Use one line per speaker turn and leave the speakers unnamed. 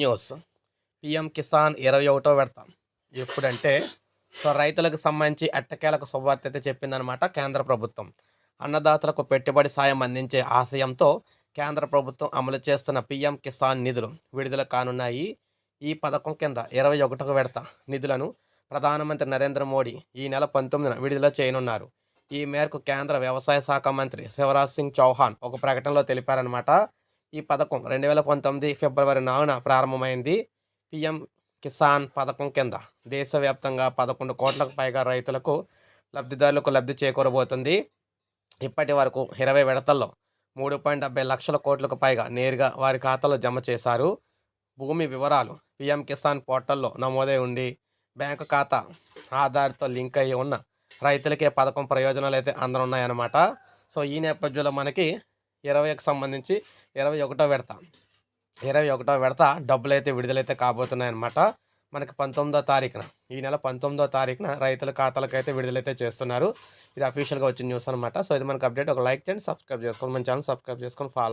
News. PM Kisan ఇరవై ఒకటో విడత. ఎప్పుడంటే సో రైతులకు సంబంధించి ఎట్టకేలకు శుభవార్త అయితే చెప్పిందనమాట కేంద్ర ప్రభుత్వం. అన్నదాతలకు పెట్టుబడి సాయం అందించే ఆశయంతో కేంద్ర ప్రభుత్వం అమలు చేస్తున్న పిఎం కిసాన్ నిధులు విడుదల కానున్నాయి. ఈ పథకం కింద ఇరవై ఒకటో విడత నిధులను ప్రధానమంత్రి నరేంద్ర మోడీ ఈ నెల పంతొమ్మిదిన విడుదల చేయనున్నారు. ఈ మేరకు కేంద్ర వ్యవసాయ శాఖ మంత్రి శివరాజ్ సింగ్ చౌహాన్ ఒక ప్రకటనలో తెలిపారనమాట ఈ పథకం రెండు వేల పంతొమ్మిది ఫిబ్రవరి నాలుగున ప్రారంభమైంది. పిఎం కిసాన్ పథకం కింద దేశవ్యాప్తంగా పదకొండు కోట్లకు పైగా రైతులకు లబ్ధిదారులకు లబ్ధి చేకూరబోతుంది. ఇప్పటి వరకు ఇరవై విడతల్లో మూడు పాయింట్ డెబ్బై లక్షల కోట్లకు పైగా నేరుగా వారి ఖాతాలో జమ చేశారు. భూమి వివరాలు పిఎం కిసాన్ పోర్టల్లో నమోదై ఉండి బ్యాంకు ఖాతా ఆధార్తో లింక్ అయ్యి ఉన్న రైతులకే పథకం ప్రయోజనాలు అయితే అందనున్నాయన్నమాట. సో ఈ నేపథ్యంలో మనకి ఇరవైకి సంబంధించి ఇరవై ఒకటో విడత. ఇరవై ఒకటో విడత డబ్బులు అయితే విడుదలైతే కాబోతున్నాయన్నమాట. మనకి పంతొమ్మిదో తారీఖున ఈ నెల పంతొమ్మిదో తారీఖున రైతుల ఖాతాలకు అయితే విడుదలైతే చేస్తున్నారు. ఇది అఫీషియల్గా వచ్చిన న్యూస్ అనమాట సో ఇది మనకు అప్డేట్ ఒక లైక్ చేయండి సబ్స్క్రైబ్ చేసుకోండి. మన ఛానల్ సబ్స్క్రైబ్ చేసుకొని ఫాలో